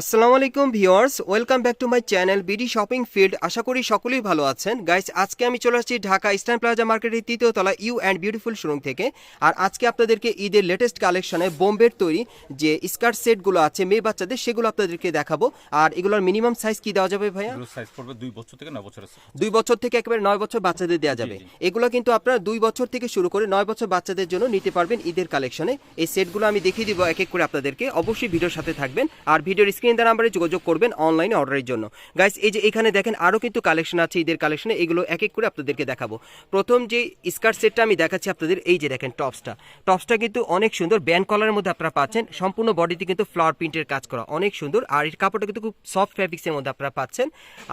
আসসালামু আলাইকুম viewers welcome back to my channel BD shopping field. আশা করি সকলেই ভালো আছেন। গাইস আজকে আমি চলে আসছি ঢাকা ইস্টার্ন প্লাজা মার্কেটের তৃতীয় তলা ইউ অ্যান্ড বিউটিফুল শোরুম থেকে। আর আজকে আপনাদেরকে ঈদের লেটেস্ট কালেকশনে বোম্বের তৈরি যে স্কার্ট সেটগুলো আছে মেয়ে বাচ্চাদের সেগুলো আপনাদেরকে দেখাবো। আর এগুলোর মিনিমাম সাইজ কি দেওয়া যাবে ভাইয়া? সাইজ পড়বে দুই বছর থেকে নয় বছরের দুই বছর থেকে একেবারে নয় বছর বাচ্চাদের দেওয়া যাবে। এগুলো কিন্তু আপনারা দুই বছর থেকে শুরু করে নয় বছর বাচ্চাদের জন্য নিতে পারবেন ঈদের কালেকশনে। এই সেটগুলো আমি দেখিয়ে দিব এক এক করে আপনাদেরকে। অবশ্যই ভিডিওর সাথে থাকবেন। আর ভিডিওর স্ক্রিন দ্বারা নাম্বারে যোগাযোগ করবেন অনলাইনে অর্ডারের জন্য। গাইস এই যে এখানে দেখেন আরও কিন্তু কালেকশন আছে ঈদের কালেকশনে এগুলো এক এক করে আপনাদেরকে দেখাবো। প্রথম যে স্কার্ট সেটটা আমি দেখাচ্ছি আপনাদের, এই যে দেখেন টপসটা টপসটা কিন্তু অনেক সুন্দর ব্যান্ড কলারের মধ্যে আপনারা পাচ্ছেন, সম্পূর্ণ বডিতে কিন্তু ফ্লাওয়ার প্রিন্টের কাজ করা, অনেক সুন্দর। আর এর কাপড়টা কিন্তু খুব সফট ফ্যাব্রিক্সের মধ্যে আপনারা পাচ্ছেন।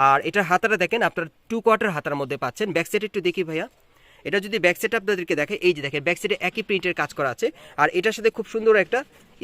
আর এটার হাতাটা দেখেন, আপনার টু কোয়ার্টার হাতার মধ্যে পাচ্ছেন। ব্যাক সাইড একটু দেখি ভাইয়া। এটা যদি ব্যাক আপনাদেরকে দেখে এই যে দেখেন ব্যাক একই প্রিন্টের কাজ করা আছে। আর এটার সাথে খুব সুন্দর একটা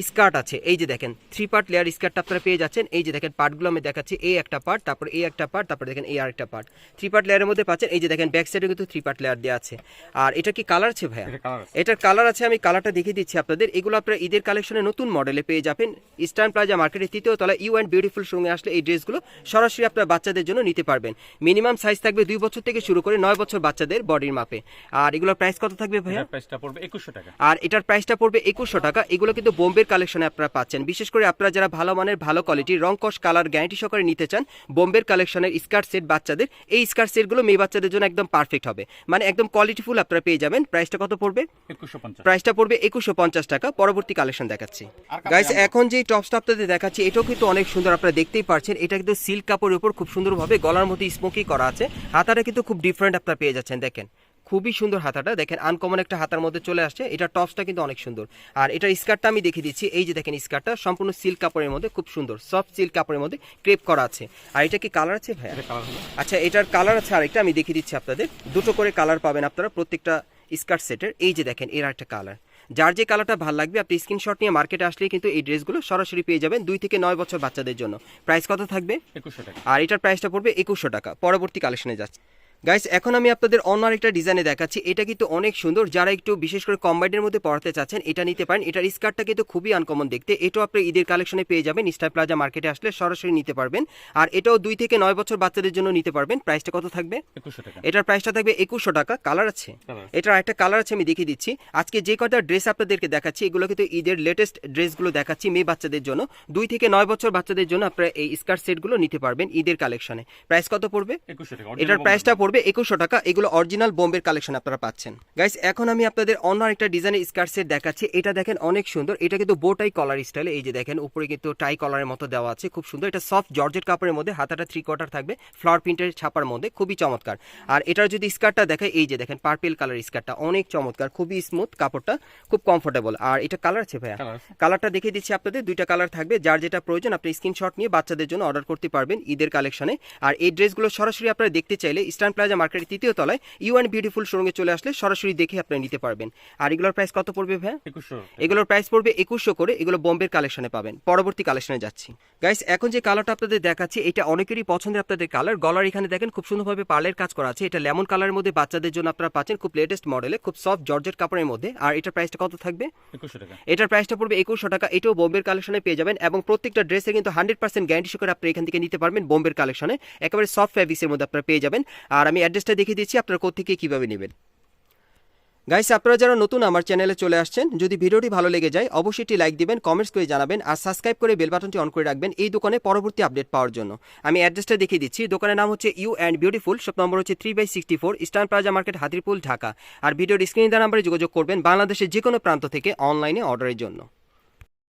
স্কার্ট আছে। এই যে দেখেন থ্রি পার্ট লেয়ার স্কার্টটা আপনারা পেয়ে যাচ্ছেন। এই যে দেখেন পার্টগুলো আমি দেখাচ্ছি এই একটা পার্ট তারপর এই একটা পার্ট তারপর দেখেন এই আরেকটা পার্ট থ্রি পার্ট লেয়ারের মধ্যে পাচ্ছেন এই যে দেখেন ব্যাক সাইডে কিন্তু থ্রি পার্ট লেয়ার দেওয়া আছে। আর এটা কি কালার আছে ভাইয়া? এটা কালার আছে। এটার কালার আছে আমি কালারটা দেখিয়ে দিচ্ছি আপনাদের। এগুলো আপনারা ঈদের কালেকশনে নতুন মডেলে পেয়ে যাবেন। ইস্টার্ন প্লাজা মার্কেটের তৃতীয় তলা ইউ অ্যান্ড বিউটিফুল সঙ্গে আসলে এই ড্রেসগুলো সরাসরি আপনার বাচ্চাদের জন্য নিতে পারবেন। মিনিমাম সাইজ থাকবে দুই বছর থেকে শুরু করে নয় বছর বাচ্চাদের বডির মাপে। আর এগুলোর প্রাইস কত থাকবে ভাইয়া? প্রাইসটা পড়বে একুশশো টাকা। আর এটার প্রাইসটা পড়বে একুশশো টাকা। এগুলো কিন্তু বোম্বের কালেকশনে আপনারা পাচ্ছেন। বিশেষ করে আপনারা যারা ভালো মানের ভালো কোয়ালিটির রং কস কালার গ্যারান্টি সহকারে নিতে চান বোম্বের কালেকশনের স্কার্ট সেট বাচ্চাদের এই স্কার্ট সেটগুলো মেয়ে বাচ্চাদের জন্য একদম পারফেক্ট হবে। মানে একদম কোয়ালিটিফুল আপনারা পেয়ে যাবেন। প্রাইসটা কত পড়বে? প্রাইসটা পড়বে একুশশো পঞ্চাশ টাকা। পরবর্তী কালেকশন দেখাচ্ছি। গাইস এখন যে টপসটা আপনাদের দেখাচ্ছি এটাও কিন্তু অনেক সুন্দর আপনারা দেখতেই পারছেন। এটা কিন্তু সিল্ক কাপড়ের উপর খুব সুন্দরভাবে গলার মধ্যে স্মোকি করা আছে। হাতাটা কিন্তু খুব ডিফারেন্ট আপনারা পেয়ে যাচ্ছেন দেখেন। খুবই সুন্দর হাতাটা। দেখেন আনকমন একটা হাতার মধ্যে চলে আসছে। এটা টপসটা কিন্তু অনেক সুন্দর। আর এটার স্কার্টটা আমি দেখিয়ে দিচ্ছি। এই যে দেখেন স্কার্টটা সম্পূর্ণ সিল্ক কাপড়ের মধ্যে খুব সুন্দর। সফট সিল্ক কাপড়ের মধ্যে ক্রেপ করা আছে। আর এটা কি কালার আছে হলো আচ্ছা এটার কালার আছে আরেকটা আমি দেখিয়ে দিচ্ছি আপনাদের। দুটো করে কালার পাবেন আপনারা প্রত্যেকটা স্কার্ট সেটের। এই যে দেখেন এর একটা কালার। যার যে কালারটা ভালো লাগবে আপনি স্ক্রিনশট নিয়ে মার্কেটে আসলে কিন্তু এই ড্রেসগুলো সরাসরি পেয়ে যাবেন দুই থেকে নয় বছর বাচ্চাদের জন্য। প্রাইস কত থাকবে? একুশশো টাকা। আর এটার প্রাইসটা পড়বে একুশশো টাকা। পরবর্তী কালেকশনে যাচ্ছে। গাইস এখন আমি আপনাদের অন্য আরেকটা ডিজাইনে দেখাচ্ছি। এটা কিন্তু অনেক সুন্দর। যারা একটু বিশেষ করে কম্বাইনের মধ্যে পড়াতে চাচ্ছেন এটা নিতে পারেন। এটার স্কার্টটা কিন্তু খুবই আনকমন দেখতে। এটাও আপনি ঈদের কালেকশনে পেয়ে যাবেন। স্টার প্লাজা মার্কেটে আসলে সরাসরি নিতে পারবেন। আর এটাও দুই থেকে নয় বছর বাচ্চাদের জন্য নিতে পারবেন। প্রাইসটা কত থাকবে? এটার প্রাইসটা থাকবে একুশশো টাকা। কালার আছে? এটার একটা কালার আছে আমি দেখিয়ে দিচ্ছি। আজকে যে কটা ড্রেস আপনাদেরকে দেখাচ্ছি এগুলো কিন্তু ঈদের লেটেস্ট ড্রেসগুলো দেখাচ্ছি মেয়ে বাচ্চাদের জন্য। দুই থেকে নয় বছর বাচ্চাদের জন্য আপনারা এই স্কার্ট সেটগুলো নিতে পারবেন ঈদের কালেকশনে প্রাইস কত পড়বে? এটার প্রাইসটা পড়বে একুশশো টাকা। এগুলো অরিজিনাল বোম্বের কালেকশন আপনারা পাচ্ছেন। গাইস এখন আমি আপনাদের অন্য একটা ডিজাইনের স্কার্ট সেট দেখাচ্ছি। এটা দেখেন অনেক সুন্দর। এটা কিন্তু বোটাই কলার স্টাইলে এই যে দেখেন উপরে কিন্তু টাই কলারের মতো দেওয়া আছে। খুব সুন্দর। এটা সফট জর্জেট কাপড়ের মধ্যে। হাতাটা থ্রি কোয়ার্টার থাকবে। ফ্লাওয়ার প্রিন্টের ছাপার মধ্যে। খুবই চমৎকার। আর এটার যদি স্কার্টটা দেখায় এই যে দেখেন পার্পেল কালার স্কার্টটা অনেক চমৎকার। খুবই স্মুথ কাপড়টা। খুব কমফোর্টেবল আর এটা কালার আছে ভাইয়া? কালারটা দেখিয়ে দিচ্ছি আপনাদের। দুইটা কালার থাকবে। যার যেটা প্রয়োজন আপনি স্ক্রিনশট নিয়ে বাচ্চাদের জন্য অর্ডার করতে পারবেন ঈদের কালেকশনে আর এই ড্রেসগুলো সরাসরি আপনারা দেখতে চাইলে ইস্টার্ন প্লাজা মার্কেটের তৃতীয় তলায় ইউ অ্যান্ড বিউটিফুল শোরুমে চলে আসলে সরাসরি দেখে আপনারা নিতে পারবেন। আর এগুলোর প্রাইস কত পড়বে একুশশো। এগুলোর প্রাইস পড়বে একুশশো করে এগুলো বোম্বের কালেকশনে পাবেন। পরবর্তী কালেকশনে যাচ্ছি। গাইস এখন যে কালারটা আপনাদের দেখাচ্ছি এটা অনেকেরই পছন্দের আপনাদের কালার গলার এখানে দেখেন খুব সুন্দরভাবে পার্লের কাজ করা আছে। এটা লেমন কালারের মধ্যে বাচ্চাদের জন্য আপনারা পাচ্ছেন খুব লেটেস্ট মডেলে খুব সফট জর্জেট কাপড়ের মধ্যে। আর এটার প্রাইসটা কত থাকবে? এটার প্রাইসটা পড়বে একুশশো টাকা। এটাও বোম্বের কালেকশনে পেয়ে যাবেন এবং প্রত্যেকটা ড্রেসে কিন্তু হান্ড্রেড পার্সেন্ট গ্যারান্টি সহকারে আপনি এখান থেকে নিতে পারবেন বোম্বের কালেকশনে একেবারে সফট ফ্যাব্রিক্সের মধ্যে আপনারা পেয়ে যাবেন। আর আমি অ্যাড্রেসটা দেখিয়ে দিচ্ছি, আপনারা কোথেকে কীভাবে নেবেন। গাইস আপনারা যারা নতুন আমার চ্যানেলে চলে আসছেন, যদি ভিডিওটি ভালো লেগে যায়, অবশ্যই একটি লাইক দিবেন কমেন্টস করে জানাবেন, আর সাবস্ক্রাইব করে বেল বাটনটি অন করে রাখবেন এই দোকানে পরবর্তী আপডেট পাওয়ার জন্য। আমি অ্যাড্রেসটা দেখিয়ে দিচ্ছি, দোকানের নাম হচ্ছে U and beautiful shop number হচ্ছে three by sixty four Eastern Plaza market Hatirpool, Dhaka. আর ভিডিওর স্ক্রিন নাম্বারে যোগাযোগ করবেন বাংলাদেশের যে কোনো প্রান্ত থেকে অনলাইনে অর্ডারের জন্য।